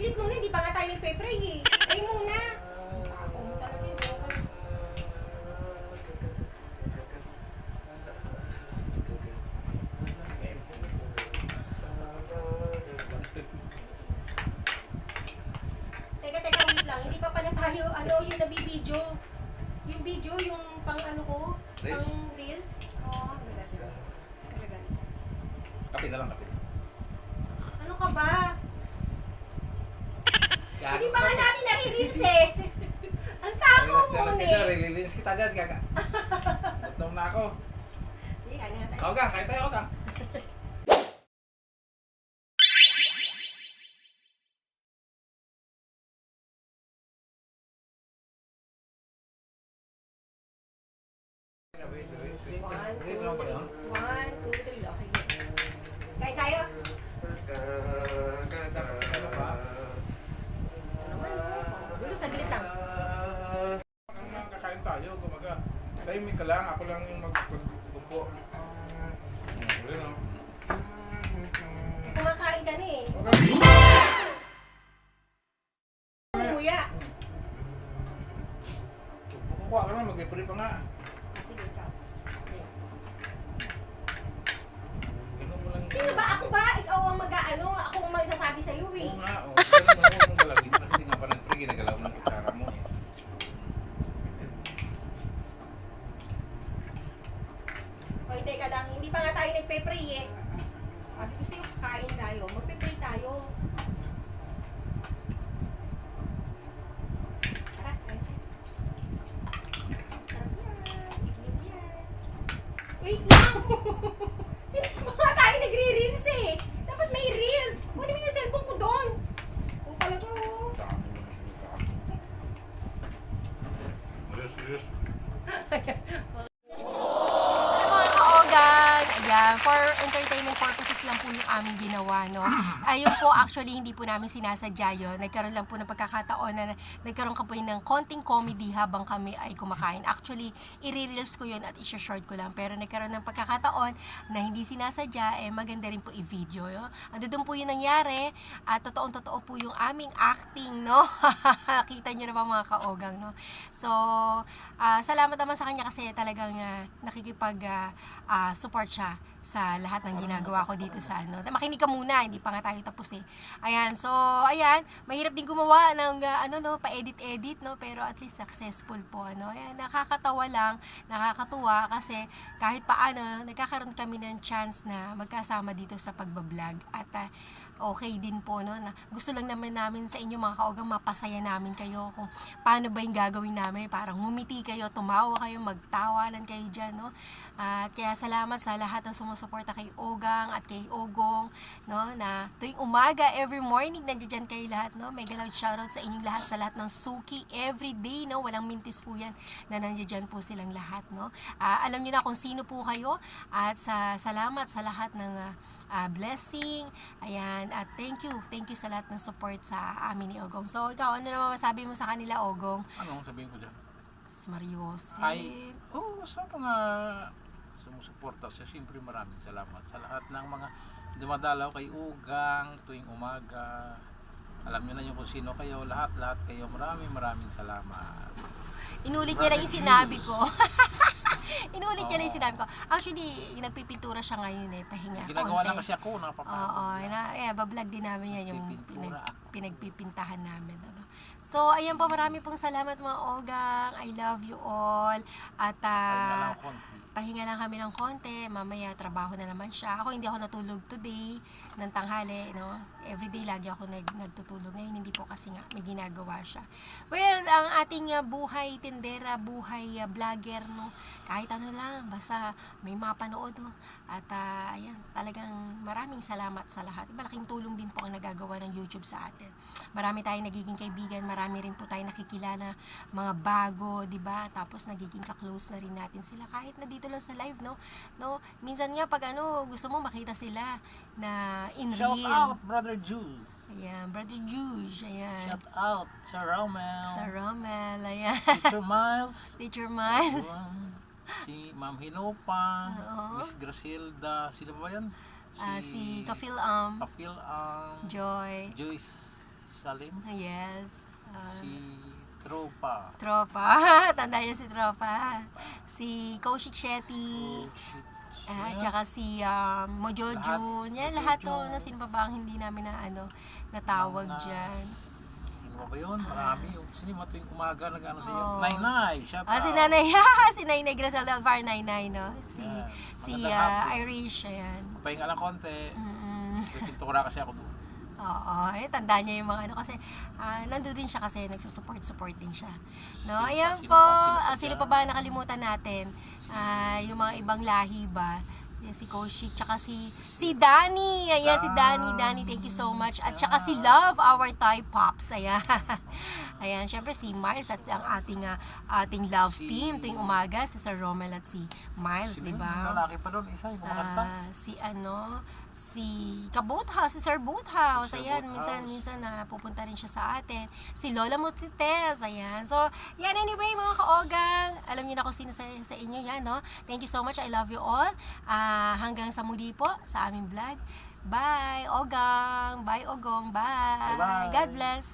saglit muna, hindi pa nga tayo nagpe-pray eh. Pray muna. Teka, teka, wait. Hindi pa pala tayo, ano, yung nabibidyo. Yung video, yung pang ano ko, pang reels. Oh, Kape na lang, kape. ano ka ba? Hindi ba nga natin nare-reels eh? Ang tako mo eh. release kita dyan, gaga. Gutom na ako. Hindi, kaya nga tayo. Ako ka, kahit tayo ka. One, two. One, two, three. Okay. Kaya tayo. Naman, oh. Gulo, saglit lang. Ang kakain tayo, kumaga. Timing ka lang, ako lang yung magpagpupo. Wala no? Kumakain ka na eh. Kuya. Kukuha ka lang, mag-pre pa nga. Ah, Sige, ikaw. Okay. Ganun mo lang. Sino ba? Ako ba? Ikaw ang mag-ano? Ako ang magsasabi sa'yo eh. Oo nga, oo. Ganun mo 주셨어. lang po yung aming ginawa, no? Ayun po, actually, hindi po namin sinasadya yun. Nagkaroon lang po ng pagkakataon na nagkaroon ka po yun ng konting comedy habang kami ay kumakain. Actually, i-reels ko yun at i-short ko lang. Pero nagkaroon ng pagkakataon na hindi sinasadya, eh maganda rin po i-video. No? Ando doon po yung nangyari at totoong-totoo po yung aming acting, no? Kita nyo na ba mga kaogang, no? So, ah, salamat naman sa kanya kasi talagang ah, nakikipag ah, ah, support siya sa lahat ng ginagawa ko dito sa ano. Makinig ka muna, hindi pa nga tayo tapos eh. Ayan, so ayan, mahirap din gumawa ng ah, ano no, pa-edit-edit no, pero at least successful po ano. Ayan, nakakatawa lang, nakakatuwa kasi kahit paano nagkakaroon kami ng chance na magkasama dito sa pagbablog at ah, okay din po no na gusto lang naman namin sa inyo mga kaogang mapasaya namin kayo kung paano ba yung gagawin namin para ngumiti kayo tumawa kayo magtawanan kayo dyan no at kaya salamat sa lahat ng sumusuporta kay Ogang at kay Ogong no na tuwing umaga every morning nandiyan kayo lahat no mega loud shoutout sa inyong lahat sa lahat ng suki every day no walang mintis po yan na nandiyan po silang lahat no Ah, alam niyo na kung sino po kayo at sa salamat sa lahat ng ah, ah, blessing. Ayan, at thank you. Thank you sa lahat ng support sa amin ni Ogong. So, ikaw, ano naman masabi mo sa kanila, Ogong? Ano ang sabihin ko dyan? Sus Marios. Ay, oh, sa mga sumusuporta siya, siyempre maraming salamat sa lahat ng mga dumadalaw kay Ugang tuwing umaga. Alam niyo na yung kung sino kayo, lahat, lahat kayo. Maraming maraming salamat. Inulit niya lang yung sinabi ko. Inulit niya lang yung sinabi ko. Actually, nagpipintura siya ngayon eh, pahinga. Ginagawa lang konti. kasi ako, napapagod. Oo, na, yeah, bablog din namin yan yung pinag, pinagpipintahan namin. Ano. So, ayan po, marami pong salamat mga Ogang. I love you all. At, konti. pahinga lang kami ng konti. Mamaya, trabaho na naman siya. Ako, hindi ako natulog today ng tanghali. No? Everyday, lagi ako nag, nagtutulog. Ngayon, hindi po kasi nga, may ginagawa siya. Well, ang ating ah, buhay tindera, buhay ah, vlogger, no? kahit ano lang, basta may mapanood. No? At ah, ayan, talagang maraming salamat sa lahat. Malaking tulong din po ang nagagawa ng YouTube sa atin. Marami tayong nagiging kaibigan, marami rin po tayong nakikilala, mga bago, 'di ba? Tapos nagiging ka-close na rin natin sila kahit na dito lang sa live, no? No, minsan nga pag ano, gusto mo makita sila na in Shout real. out, Brother Jules. Ayan, Brother Juge, ayan. Shout out, sa Romel. Sa Rommel, ayan. Teacher Miles. Teacher Miles. Um, si Ma'am Hinopa, Oo. Miss Grasilda, sino ba yan? Ah, si Kafil Um, Kafil Ang, Joy. Joyce Salim, Yes. Ah, si Tropa, Tropa. Tanda niya si Tropa. Si Kaushik Shetty. Oh, shit. Ah, Yan. tsaka si um, Mojojo. Lahat. Yan, lahat to. Mojojo. Na sino pa ba ang hindi namin na ano, natawag Mga dyan. sino ba yun? Marami yung sinima tuwing umaga nag-ano sa iyo. Oo. Nay-nay, shout Ah, si. Nanay, si Nanay Griselda Alvar Nainay, no? Si, Ayan. si Magandang ah, hapon. Irish, ayan. Pahinga lang konti. Mm-mm. Ko na kasi ako doon. Oo, eh, tandaan niya yung mga ano kasi ah, nandun din siya kasi nagsusupport-support din siya. No, Sino pa? ayan Sino po. pa? Sino pa Ah, sino dyan? pa ba nakalimutan natin? Ah, yung mga ibang lahi ba? Yan, si Koshi, tsaka si si Danny. Ayan, si Danny. Danny, thank you so much. At tsaka si Love, our Thai Pops. Ayan. Ayan, syempre si Miles at ang ating ah, ating love Si- team tuwing umaga, si Sir Romel at si Miles, di ba? Lalaki pa doon, isa yung kumakanta. Ah, si ano, si Kaboathouse, si Sir Boathouse, Sir ayan, minsan, minsan na pupunta rin siya sa atin. Si Lola Mutites, ayan. So, yan anyway mga kaogang, alam niyo na kung sino sa, sa inyo yan, no? Thank you so much, I love you all. Ah, hanggang sa muli po sa aming vlog. Bye, Ogang. Bye, Ogong. Bye. Bye-bye. God bless.